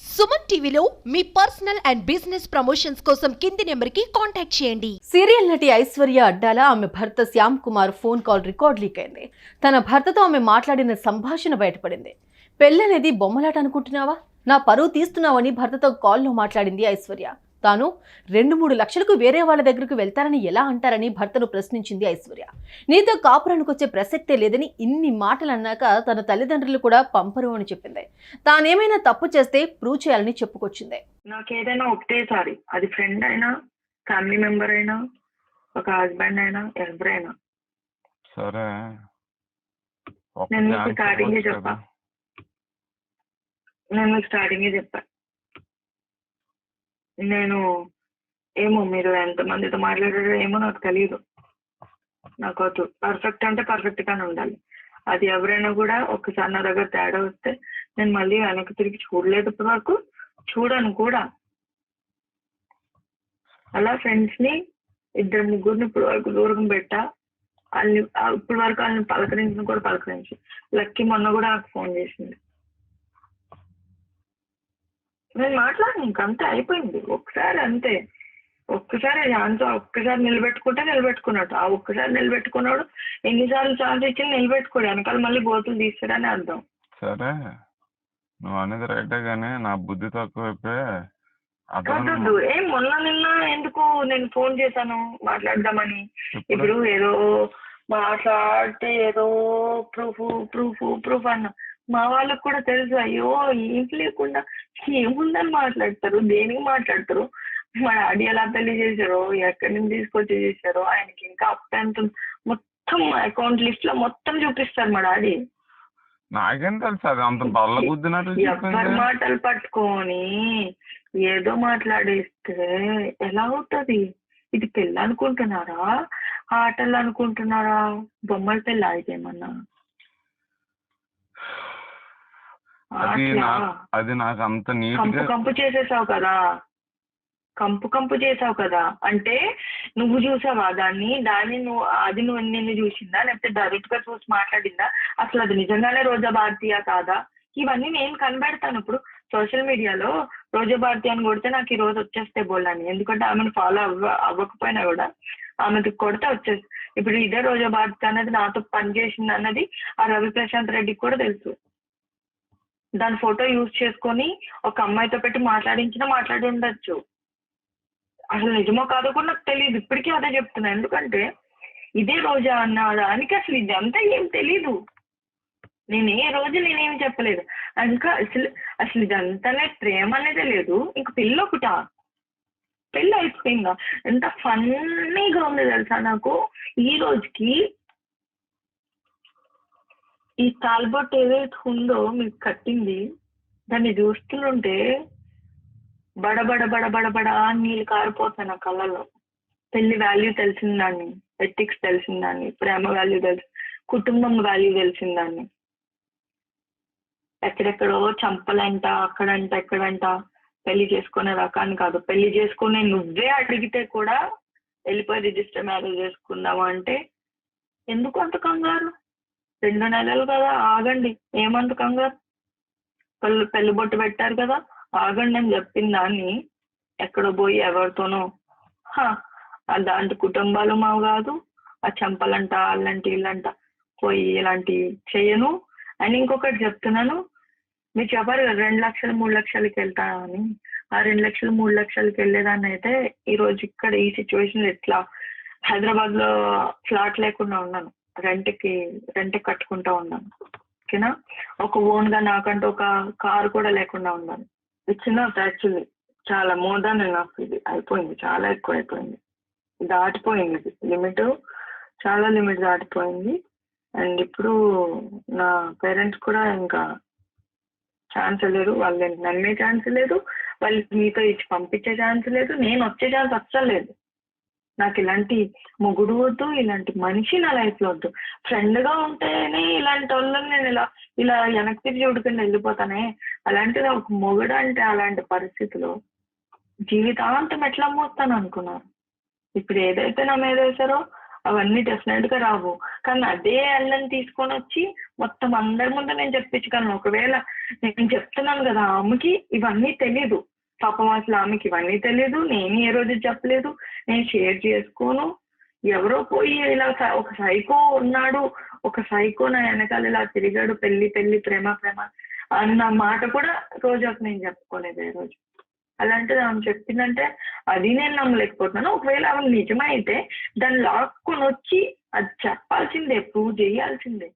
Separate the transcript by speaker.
Speaker 1: సుమన్ టీవీలో మీ personal and business promotions కోసం కింది నెంబర్కి కాంటాక్ట్ చేయండి.
Speaker 2: సీరియల్ నటి ఐశ్వర్య అడ్డాల ఆమె భర్త Shyam Kumar phone call record leak అయింది. తన భర్తతో ఆమె మాట్లాడిన సంభాషణ బయటపడింది. పెళ్ళనేది బొమ్మలాట అనుకుంటున్నావా? నా పరువు తీస్తున్నావని భర్తతో కాల్లో మాట్లాడింది ఐశ్వర్య. తాను రెండు మూడు లక్షలకు వేరే వాళ్ళ దగ్గరకు వెళ్తారని ఎలా అంటారని భర్తను ప్రశ్నించింది ఐశ్వర్య. నీతో కాపురానికి వచ్చే ప్రసక్తే లేదని ఇన్ని మాటలు అన్నాక తన తల్లిదండ్రులు కూడా పంపరు అని చెప్పింది. తానేమైనా తప్పు చేస్తే ప్రూవ్ చేయాలని చెప్పుకొచ్చింది.
Speaker 3: నాకు ఏదైనా ఒకటేసారి అది ఫ్రెండ్ అయినా ఫ్యామిలీ మెంబర్ అయినా ఒక హస్బెండ్ అయినా ఎవరైనా
Speaker 4: సరే.
Speaker 3: నేను మీకు స్టార్టింగే చెప్పా. నేను మీకు స్టార్టింగే చెప్పా. నేను ఏమో మీరు ఎంతమందితో మాట్లాడారో ఏమో నాకు తెలియదు నాకు వద్దు పర్ఫెక్ట్ అంటే పర్ఫెక్ట్ గానే ఉండాలి. అది ఎవరైనా కూడా ఒకసారి నా దగ్గర తేడా వస్తే నేను మళ్ళీ వెనక్కి తిరిగి చూడలేదు ఇప్పటి వరకు చూడను కూడా. అలా ఫ్రెండ్స్ని ఇద్దరు ముగ్గురిని ఇప్పుడు వరకు దూరం పెట్టా. వాళ్ళని ఇప్పుడు వరకు వాళ్ళని పలకరించిన కూడా పలకరించి లక్కీ మొన్న కూడా నాకు ఫోన్ చేసింది. నేను మాట్లాడను ఇంకంతే అయిపోయింది. ఒక్కసారి అంతే. ఒక్కసారి ఛాన్స్ ఒక్కసారి నిలబెట్టుకుంటే నిలబెట్టుకున్నట్టు. ఆ ఒక్కసారి నిలబెట్టుకున్నాడు ఎన్నిసార్లు ఛాన్స్ ఇచ్చి నిలబెట్టుకోడు. వెనకాల మళ్ళీ గోతులు తీస్తాడని అర్థం.
Speaker 4: సరే. నువ్వు అనేది రైటే కానీ నా బుద్ధి తక్కువైపోయి అతను
Speaker 3: కాదు ఏం మొన్న నిన్న ఎందుకు నేను ఫోన్ చేశాను? మాట్లాడదామని. ఇప్పుడు ఏదో మాట్లాడితే ఏదో ప్రూఫ్ ప్రూఫ్ ప్రూఫ్ అన్న. మా వాళ్ళకి కూడా తెలుసు అయ్యో ఏం లేకుండా ఏముందని మాట్లాడతారు దేనికి మాట్లాడతారు? మా డాడీ ఎలా పెళ్ళి చేశారో ఎక్కడి నుంచి తీసుకొచ్చి చేశారో ఆయనకి ఇంకా అప్ ఎంత. మొత్తం అకౌంట్ లిస్ట్లో మొత్తం చూపిస్తారు మా డాడీ.
Speaker 4: నాకేం తెలుసు అది అంత బల్ల గుద్దినట్లు
Speaker 3: ఎవరి
Speaker 4: చెప్పింది
Speaker 3: మాటలు పట్టుకొని ఏదో మాట్లాడేస్తే ఎలా అవుతుంది ఇది పెళ్ళి అనుకుంటున్నారా? ఆటలు అనుకుంటున్నారా? బొమ్మల పెళ్ళి అయితేమన్నా
Speaker 4: అది నా అది నాకు అంత నీట్
Speaker 3: కంపు కంపు చేసేసావు కదా. కంపు కంపు చేసావు కదా. అంటే నువ్వు చూసావా దాన్ని? దాన్ని నువ్వు అది నువ్వు నిన్ను చూసిందా? లేకపోతే డైరెక్ట్గా చూసి మాట్లాడిందా? అసలు అది నిజంగానే రోజా భారతీయ కాదా? ఇవన్నీ నేను కనబెడతాను ఇప్పుడు. సోషల్ మీడియాలో రోజా భారతి అని కొడితే నాకు ఈ రోజు వచ్చేస్తే బోల్డని ఎందుకంటే ఆమెను ఫాలో అవ్వ అవ్వకపోయినా కూడా ఆమెకి కొడితే వచ్చేసి ఇప్పుడు ఇదే రోజా భారతి అనేది నాతో పనిచేసింది అన్నది ఆ రవి ప్రశాంత్ రెడ్డికి కూడా తెలుసు. దాని ఫోటో యూజ్ చేసుకొని ఒక అమ్మాయితో పెట్టి మాట్లాడించినా మాట్లాడి ఉండొచ్చు. అసలు నిజమో కాదో కూడా నాకు తెలియదు ఇప్పటికీ అదే చెప్తున్నా. ఎందుకంటే ఇదే రోజా అన్న దానికి అసలు ఇదంతా ఏం తెలీదు. నేను ఏ రోజు నేనేం చెప్పలేదు. ఇంకా అసలు అసలు ఇదంతానే ప్రేమ అనేది లేదు. ఇంక పెళ్ళి ఒకటా. పెళ్ళి అయిపోయిందా? ఎంత ఫన్నీగా ఉంది తెలుసా నాకు? ఈ రోజుకి ఈ తాల్బొట్ ఏదైతే ఉందో మీకు కట్టింది దాన్ని చూస్తుంటే బడబడ బడబడ బడ నీళ్ళు కారిపోతాయి నా కళ్ళలో. పెళ్ళి వాల్యూ తెలిసిందాన్ని ఎథిక్స్ తెలిసిందాన్ని ప్రేమ వాల్యూ తెలిసి కుటుంబం వాల్యూ తెలిసిందాన్ని ఎక్కడెక్కడో చంపలంట అక్కడంట ఎక్కడంట పెళ్ళి చేసుకునే రకాన్ని కాదు. పెళ్ళి చేసుకునే నువ్వే అడిగితే కూడా వెళ్ళిపోయి రిజిస్టర్ మ్యారేజ్ చేసుకుందామా అంటే ఎందుకు అంత కంగారు? రెండు నెలలు కదా ఆగండి. ఏమంత కంగారు? పెళ్ళి పెళ్ళి బొట్టు పెట్టారు కదా ఆగండి అని చెప్పిన దాన్ని ఎక్కడో పోయి ఎవరితోనో. అలాంటి కుటుంబాలు మావు కాదు ఆ చెంపలంట అలాంటి వీళ్ళంట పోయి ఇలాంటి చేయను అని ఇంకొకటి చెప్తున్నాను. మీరు చెప్పారు కదా రెండు లక్షలు మూడు లక్షలకి వెళ్తానని ఆ రెండు లక్షలు మూడు లక్షలకి వెళ్ళేదాన్ని అయితే ఈరోజు ఇక్కడ ఈ సిచ్యువేషన్ ఎట్లా? హైదరాబాద్లో ఫ్లాట్ లేకుండా ఉన్నాను. రెంట్కి రెంట్ కట్టుకుంటా ఉన్నాను. ఓకేనా? ఒక ఓన్గా నాకంటూ ఒక కారు కూడా లేకుండా ఉన్నాను. ఇచ్చిన యాక్చువల్లీ చాలా మోర్ దాన్ ఎనఫ్ ఇది. అయిపోయింది. చాలా ఎక్కువ అయిపోయింది దాటిపోయింది ఇది. లిమిట్ చాలా లిమిట్ దాటిపోయింది. అండ్ ఇప్పుడు నా పేరెంట్స్ కూడా ఇంకా ఛాన్స్ లేదు. వాళ్ళు నమ్మే ఛాన్స్ లేదు. వాళ్ళు మీతో ఇచ్చి పంపించే ఛాన్స్ లేదు. నేను వచ్చే ఛాన్స్ అస్సలు లేదు. నాకు ఇలాంటి మొగుడు వద్దు ఇలాంటి మనిషి నా లైఫ్లో వద్దు. ఫ్రెండ్గా ఉంటేనే ఇలాంటి వాళ్ళని నేను ఇలా ఇలా వెనక్కి తిరిగి చూడుకుని వెళ్ళిపోతానే. అలాంటిది ఒక మొగుడు అంటే అలాంటి పరిస్థితిలో జీవితాంతం ఎట్లా మోస్తాను అనుకున్నారు. ఇప్పుడు ఏదైతే నా మీద వేశారో అవన్నీ డెఫినెట్గా రావు. కానీ అదే అల్లని తీసుకొని వచ్చి మొత్తం అందరి ముందు నేను చెప్పించగలను ఒకవేళ నేను చెప్తున్నాను కదా ఆమెకి ఇవన్నీ తెలీదు. పాపం అసలు ఆమెకి ఇవన్నీ తెలియదు నేను ఏ రోజు చెప్పలేదు నేను షేర్ చేసుకోను. ఎవరో పోయి ఇలా ఒక సైకో ఉన్నాడు ఒక సైకో నా వెనకాల ఇలా తిరిగాడు పెళ్ళి పెళ్ళి ప్రేమ ప్రేమ అన్న మాట కూడా రోజాకు నేను చెప్పుకోలేదు ఏ రోజు. అలాంటిది ఆమె చెప్పిందంటే అది నేను నమ్మలేకపోతున్నాను. ఒకవేళ ఆమె నిజమైతే దాన్ని లాక్కొని వచ్చి అది చెప్పాల్సిందే ప్రూవ్ చేయాల్సిందే.